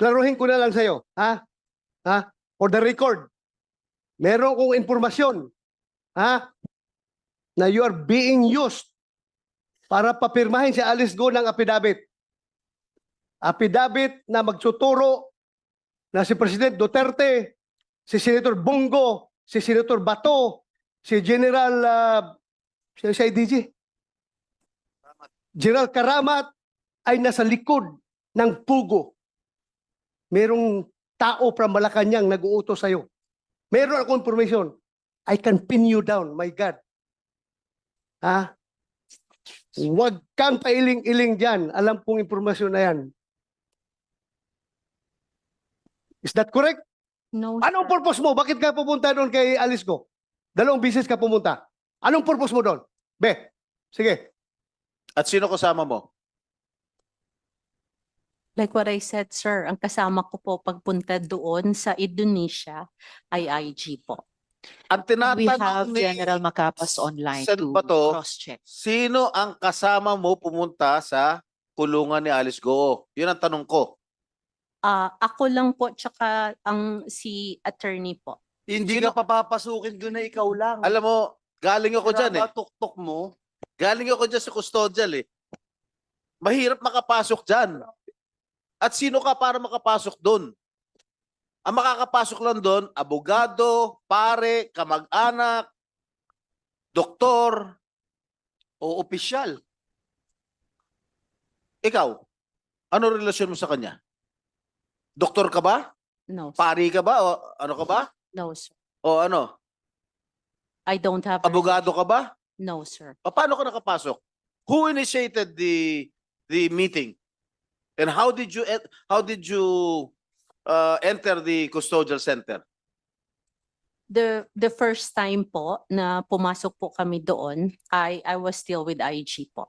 klaruhin ko na lang sa'yo, ha? Ha? For the record, meron kong informasyon, ha? Na you are being used para papirmahin si Alice Go ng affidavit. Affidavit na magtuturo na si President Duterte, si Senator Bongo, si Senator Bato, si General uh, si IDG, General Karamat ay nasa likod ng pugo. Merong tao from Malacanang nag-uutos sa'yo. Meron akong information. I can pin you down, my God. Ha? Huwag kang pailing-iling dyan. Alam kong informasyon na yan. Is that correct? No, Anong sir. purpose mo? Bakit ka pupunta doon kay Alice Go? Dalawang bisis ka pumunta. Anong purpose mo doon? Be, sige. At sino kasama mo? Like what I said, sir, ang kasama ko po pagpunta doon sa Indonesia ay IG po. Ang We have tinatanong ni General Macapas online Saan to ba to? cross-check. sino ang kasama mo pumunta sa kulungan ni Alice Goo? Yun ang tanong ko. Ah, ako lang po tsaka ang si attorney po. Hindi Sino- ka papapasukin doon na ikaw lang. Alam mo, galing ako dyan eh. tuktok mo. Galing ako dyan sa custodial eh. Mahirap makapasok dyan. At sino ka para makapasok doon? Ang makakapasok lang doon, abogado, pare, kamag-anak, doktor, O opisyal. ikaw. Ano relasyon mo sa kanya? Doktor ka ba? No, sir. Pari ka ba? O ano ka ba? no, sir. O ano? I don't have. Abogado ka ba? No, sir. O, paano ka nakapasok? Who initiated the the meeting? And how did you how did you uh, enter the custodial center? The the first time po na pumasok po kami doon, I I was still with IG po.